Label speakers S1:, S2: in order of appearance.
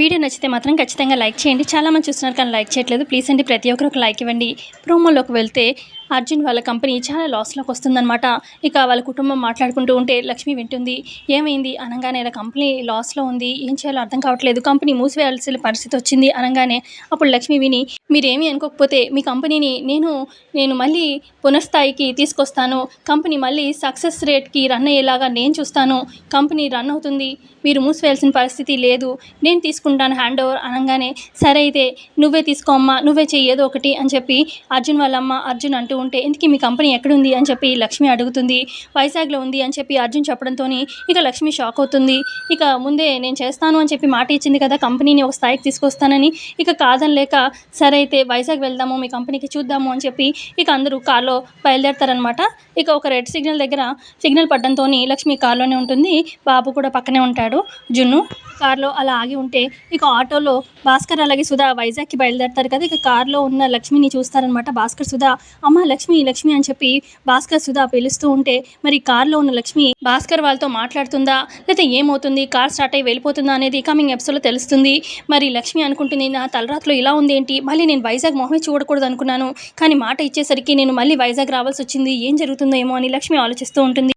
S1: Video నచ్చితే మాత్రం ఖచ్చితంగా లైక్ చేయండి. చాలామంది చూస్తున్నారు కానీ లైక్ చేయట్లేదు. ప్లీజ్ అండి ప్రతి ఒక్కరు ఒక లైక్ ఇవ్వండి. ప్రోమోలోకి వెళ్తే అర్జున్ వాళ్ళ కంపెనీ చాలా లాస్లోకి వస్తుందన్నమాట. ఇక వాళ్ళ కుటుంబం మాట్లాడుకుంటూ ఉంటే లక్ష్మి వింటుంది ఏమైంది? అనగానే ఇలా కంపెనీ లాస్లో ఉంది ఏం చేయాలో అర్థం కావట్లేదు కంపెనీ మూసివేయాల్సిన పరిస్థితి వచ్చింది అనగానే అప్పుడు లక్ష్మి విని మీరేమీ అనుకోకపోతే మీ కంపెనీని నేను నేను మళ్ళీ పునఃస్థాయికి తీసుకొస్తాను. కంపెనీ మళ్ళీ సక్సెస్ రేట్కి రన్ అయ్యేలాగా నేను చూస్తాను. కంపెనీ రన్ అవుతుంది మీరు మూసివేయాల్సిన పరిస్థితి లేదు నేను తీసుకుంటాను హ్యాండ్ ఓవర్ అనగానే సరే అయితే నువ్వే తీసుకో అమ్మా నువ్వే చెయ్యి ఏదో ఒకటి అని చెప్పి అర్జున్ వాళ్ళ అమ్మ అర్జున్ అంటూ ఉంటే ఇంతకీ మీ కంపెనీ ఎక్కడుంది అని చెప్పి లక్ష్మి అడుగుతుంది. వైజాగ్లో ఉంది అని చెప్పి అర్జున్ చెప్పడంతో ఇక లక్ష్మి షాక్ అవుతుంది. ఇక ముందే నేను చేస్తాను అని చెప్పి మాట ఇచ్చింది కదా కంపెనీని ఒక స్థాయికి తీసుకొస్తానని. ఇక కాదని లేక సరే అయితే వైజాగ్ వెళ్దాము మీ కంపెనీకి చూద్దాము అని చెప్పి ఇక అందరూ కార్లో బయలుదేరతారనమాట. ఇక ఒక రెడ్ సిగ్నల్ దగ్గర సిగ్నల్ పడ్డంతో లక్ష్మి కార్లోనే ఉంటుంది. బాబు కూడా పక్కనే ఉంటాడు. జున్ను కార్లో అలా ఆగి ఉంటే ఇక ఆటోలో భాస్కర్ అలాగే సుధా వైజాగ్కి బయలుదేరతారు కదా. ఇక కార్లో ఉన్న లక్ష్మిని చూస్తారనమాట భాస్కర్ సుధా అమ్మ లక్ష్మి లక్ష్మి అని చెప్పి భాస్కర్ సుధా పిలుస్తూ ఉంటే మరి కార్లో ఉన్న లక్ష్మి భాస్కర్ వాళ్ళతో మాట్లాడుతుందా? లేకపోతే ఏమవుతుంది? కార్ స్టార్ట్ అయ్యి వెళ్ళిపోతుందా అనేది కమింగ్ ఎపిసోడ్లో తెలుస్తుంది. మరి లక్ష్మి అనుకుంటుంది నా తలరాత్రులు ఇలా ఉంది ఏంటి మళ్ళీ నేను వైజాగ్ మొహమే చూడకూడదు అనుకున్నాను. కానీ మాట ఇచ్చేసరికి నేను మళ్ళీ వైజాగ్ రావాల్సి వచ్చింది. ఏం జరుగుతుందో ఏమో అని లక్ష్మి ఆలోచిస్తూ ఉంటుంది.